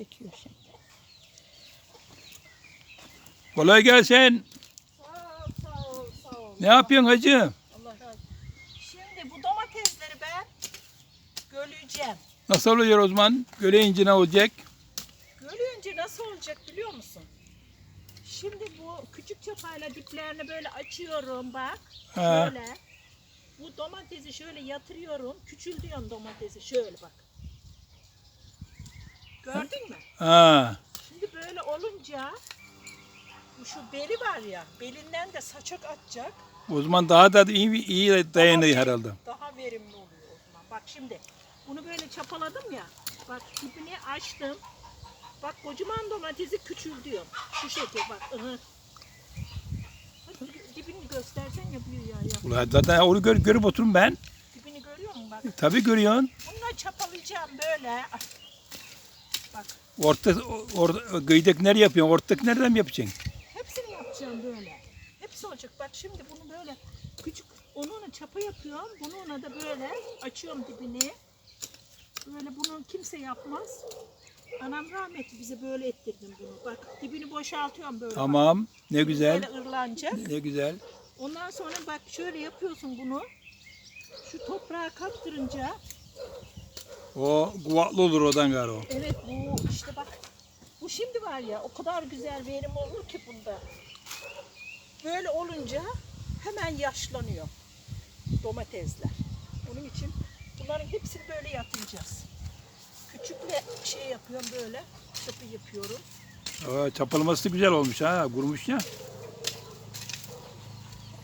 Çekiyor şimdi. Kolay gelsin. Sağ ol, sağ ol, sağ ol. Ne yapıyorsun hacı? Allah razı olsun. Şimdi bu domatesleri ben göleceğim. Nasıl oluyor o zaman? Göreyince ne olacak? Gölünce nasıl olacak biliyor musun? Şimdi bu küçük çapayla diplerini böyle açıyorum bak. Ha. Şöyle. Bu domatesi şöyle yatırıyorum. Küçültüyorum domatesi şöyle bak. Gördün mü? Ha. Şimdi böyle olunca bu şu beli var ya belinden de saçak atacak. O zaman daha da iyi, iyi dayanıyor herhalde. Daha verimli oluyor o zaman. Bak şimdi bunu böyle çapaladım ya. Bak dibini açtım. Bak kocaman domatesi küçültüyorum. Şu şekil bak. Hadi dibini göstersen yapıyor ya. ya. Ulan zaten onu gör, görüp oturum ben. Dibini görüyor musun bak. Tabii görüyorsun. Bununla çapalayacağım böyle. Bak Orta, orada, gıydak nereye yapıyorsun? Ortak nereden mi yapacaksın? hepsini yapacağım böyle. Hepsi olacak. Bak şimdi bunu böyle küçük onunla çapa yapıyorum. Bununla da böyle açıyorum dibini. Böyle bunu kimse yapmaz. Anam rahmetli bize böyle ettirdim bunu. Bak dibini boşaltıyorum böyle. Tamam. Ne güzel. Böyle ırlanacak. Ne güzel. Ondan sonra bak şöyle yapıyorsun bunu. Şu toprağa kaptırınca O kuvvetli olur odan gari o. evet bu işte bak bu şimdi var ya o kadar güzel verim olur ki bunda. Böyle olunca hemen yaşlanıyor domatesler. Onun için bunların hepsini böyle yatıracağız. Küçükle şey yapıyorum böyle çapı yapıyorum. Aa, çapalaması da güzel olmuş ha. Kurumuş ya.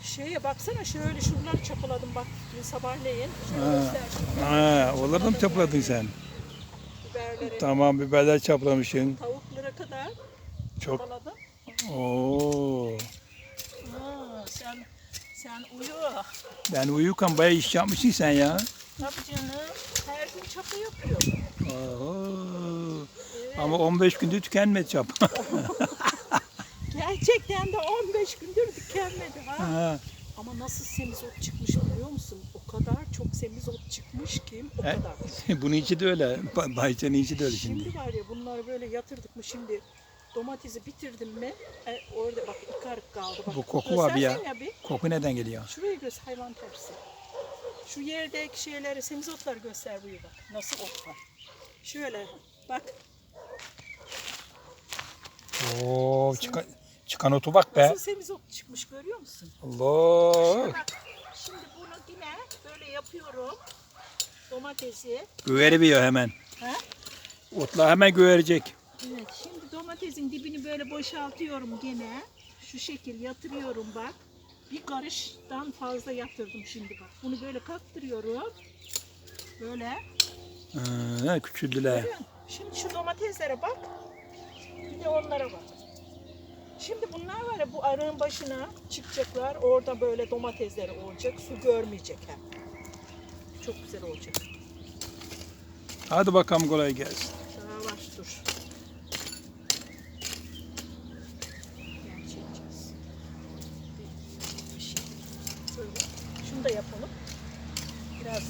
Şeye baksana şöyle şuraları çapaladım bak dün sabahleyin. Şöyle Ha. göster. Ha, onları da mı çapaladın sen? Biberleri, Tamam biberler çaplamışsın. tavuklara kadar Çok. Oo. Aa, sen sen uyu. Ben uyurken bayağı iş yapmışsın sen ya. Tabii canım. Her gün çapa yapıyorum. Oo. Ama 15 günde tükenmedi çap. Gerçekten de 15 gündür tükenmedi ha. Ha. Ama nasıl semizot çıkmış biliyor musun? O kadar çok semizot çıkmış ki o He? kadar. Bunun içi de öyle. Ba- Bahçenin içi de öyle şimdi. Şimdi var ya bunları böyle yatırdık mı şimdi domatesi bitirdim mi e, orada bak ikarık kaldı. Bak, Bu koku var bir ya. Göstersene bir. Koku neden geliyor? Şuraya göz hayvan tersi. Şu yerdeki şeyleri semizotları göster buyur bak. Nasıl ot var. Şöyle bak Oo, çıkan, çıkan otu bak be. nasıl semizot çıkmış görüyor musun? Allah. Bak şimdi bunu yine böyle yapıyorum. Domatesi. Güveriyor hemen. Ha? Otlar hemen güverecek. Evet şimdi domatesin dibini böyle boşaltıyorum gene. Şu şekil yatırıyorum bak. Bir karıştan fazla yatırdım şimdi bak. Bunu böyle kattırıyorum. Böyle. Ha, küçüldüler. Şimdi şu domateslere bak. Bir de onlara bak. Şimdi bunlar var ya bu arığın başına çıkacaklar. Orada böyle domatesleri olacak. Su görmeyecek hem. Çok güzel olacak. Hadi bakalım kolay gelsin. Yavaş dur. Şunu da yapalım. Biraz.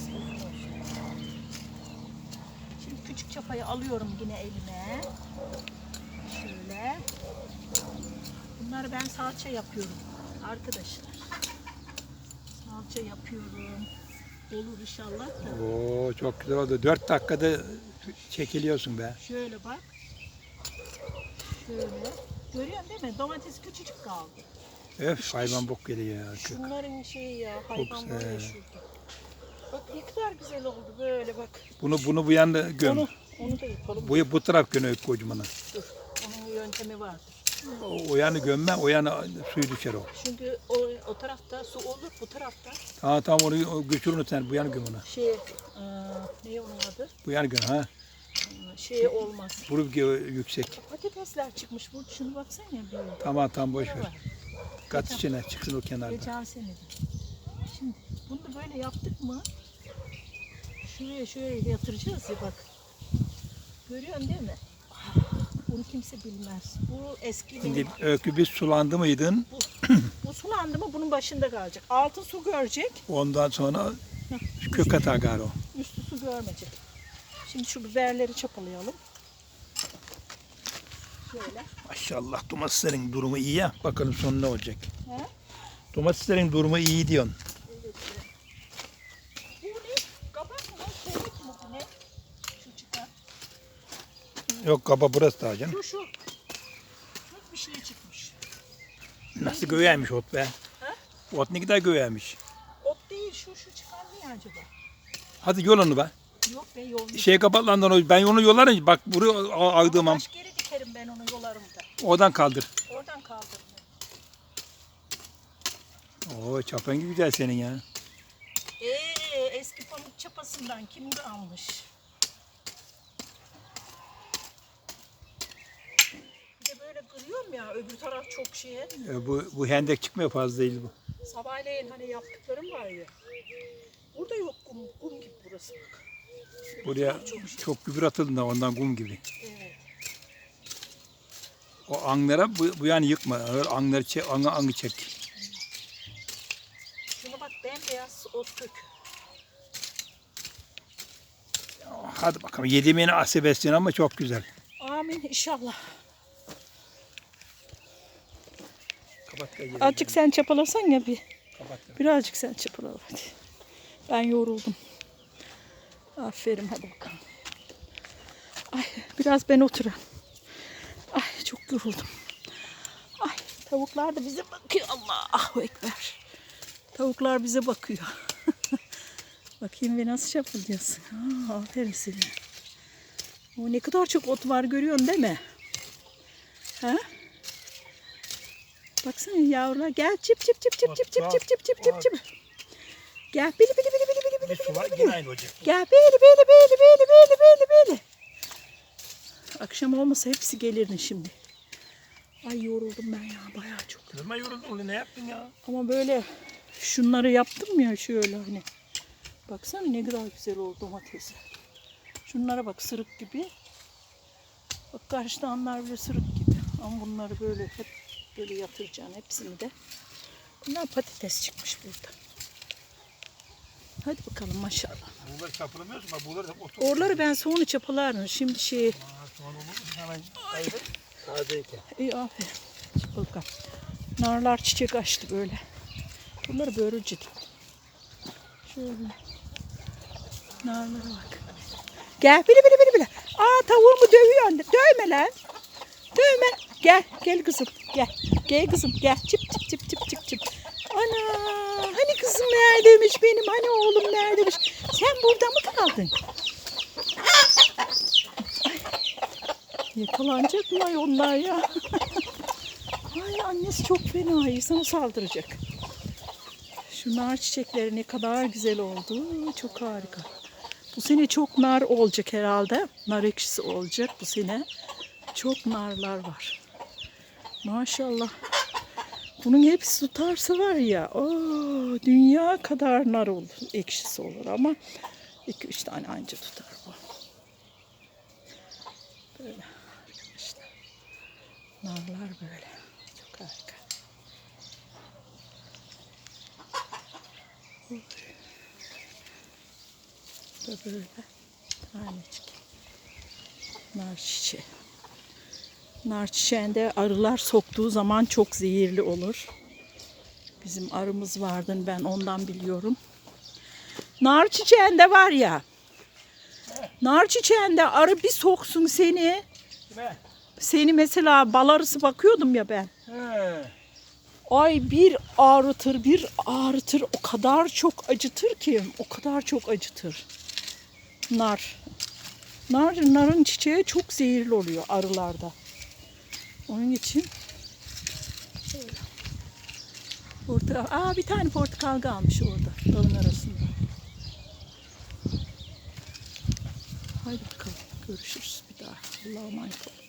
Şimdi küçük çapayı alıyorum yine elime. Şöyle. Bunları ben salça yapıyorum arkadaşlar. Salça yapıyorum. Olur inşallah da. Oo, çok güzel oldu. 4 dakikada çekiliyorsun be. Şöyle bak. Şöyle. Görüyorsun değil mi? Domates küçücük kaldı. Öf hayvan bok geliyor ya. Şunların şeyi ya hayvan var ya güzel. şurada. Bak ne kadar güzel oldu böyle bak. Bunu bunu bu yanda göm. Onu, onu da yapalım. Bu, bu taraf göne kocamana. Dur. Onun yöntemi vardır. O, o yanı gömme, o yanı suyu düşer o. Çünkü o, o tarafta su olur, bu tarafta Tamam tamam onu o götür onu sen bu yanı göm onu. şey, e, ne onun adı? Bu yanı göm ha. Şey olmaz. Buru yüksek. Patatesler çıkmış. Bu şunu baksana bir. Tamam tamam boş ver. Kat içine çıksın o kenarda. Geçen sene. Şimdi bunu da böyle yaptık mı? Şuraya şöyle yatıracağız ya bak. Görüyorsun değil mi? Bunu kimse bilmez. Bu eski Şimdi benim. öykü bir sulandı mıydın? Bu sulandı mı bunun başında kalacak. Altı su görecek, Ondan sonra kök atar gari o. üstü su görmeyecek. Şimdi şu biberleri çapalayalım. Şöyle. Maşallah domateslerin durumu iyi ya. Bakalım sonu ne olacak. He? Domateslerin durumu iyi diyorsun. Evet. evet. Bu ne? Kabak mı? Sevik mi bu ne? Şu çıkan. Yok kaba burası daha canım. Şu şu. Çok bir şey çıkmış. Nasıl göğermiş ot be. Ha? Ot ne kadar göğermiş. Ot değil şu şu çıkan ne acaba? Hadi yol onu be. Yok be yol. Şey kapatlandan o- ben onu yolarım. Bak buraya a- aydığım am. Baş geri dikerim ben onu yolarımda. Oradan kaldır. Oradan kaldırırım. Oo çapan gibi güzel senin ya. Ee, eski pamuk çapasından kim almış? Bir de böyle kırıyorum ya öbür taraf çok şeye. E, bu, bu hendek çıkmıyor fazla değil bu. Sabahleyin hani yaptıklarım var ya. Burada yok kum, kum gibi burası bak. Buraya çok gübre atıldı da ondan kum gibi. Evet. O anglara bu, bu yani yıkma. Öyle angları çek, angı, angı çek. Şuna bak bembeyaz ot kök. Hadi bakalım yediğimini asebessin ama çok güzel. Amin inşallah. Azıcık sen çapalasan ya bir. Birazcık sen çapala hadi. Ben yoruldum. Aferin hadi bakalım. Ay biraz ben oturayım. Ay çok yoruldum. Ay tavuklar da bize bakıyor. Allahu Ekber. Tavuklar bize bakıyor. Bakayım ve nasıl çapalıyorsun. Aa, aferin sana. O ne kadar çok ot var görüyorsun değil mi? Ha? Baksana yavrular gel çip çip çip çip çip çip çip çip çip çip çip. Gel bili bili bili bili bili bili bili bili. olacak. Gel bili bili bili bili bili bili bili. Akşam olmasa hepsi gelirdi şimdi. Ay yoruldum ben ya bayağı çok. Kızma yoruldun ne yaptın ya? Ama böyle şunları yaptım ya şöyle hani. Baksana ne kadar güzel oldu domatesi. Şunlara bak sırık gibi. Bak karşıdanlar bile sırık gibi. Ama bunları böyle hep böyle yatıracaksın hepsini de. Bunlar patates çıkmış burada. Hadi bakalım maşallah. Buğuları çapılamıyorsun bak buğuları da otur. Orları ben sonra çapalarım. Şimdi şey Sonra olur mu? Hemen kaydır. Tazeyken. İyi aferin. Bakalım. Narlar çiçek açtı böyle. Bunları börülce Şöyle. Narlara bak. Gel bili bili bili bili. Aa tavuğumu dövüyor anne. Dövme lan. Gel gel kızım gel. Gel kızım gel. Çıp çıp çıp çıp çıp çıp. Ana hani kızım neredeymiş benim hani oğlum neredeymiş. Sen burada mı kaldın? Yakalanacak mı onlar ya? ay annesi çok fena insana saldıracak. Şu nar çiçekleri ne kadar güzel oldu. Çok harika. Bu sene çok nar olacak herhalde. Nar ekşisi olacak bu sene. Çok narlar var. Maşallah. Bunun hepsi tutarsa var ya, o dünya kadar nar olur, ekşisi olur ama iki üç tane anca tutar bu. Böyle arkadaşlar. Narlar böyle. Çok harika. Da böyle tanecik. Nar çiçeği. Nar çiçeğinde arılar soktuğu zaman çok zehirli olur. Bizim arımız vardı ben ondan biliyorum. Nar çiçeğinde var ya. Nar çiçeğinde arı bir soksun seni. Kime? Seni mesela bal arısı bakıyordum ya ben. He. Ay bir ağrıtır bir ağrıtır o kadar çok acıtır ki o kadar çok acıtır. Nar. Nar, narın çiçeği çok zehirli oluyor arılarda. Onun için böyle. Portakal. Aa bir tane portakal kalmış orada dalın arasında. Haydi bakalım görüşürüz bir daha. Allah'a emanet olun.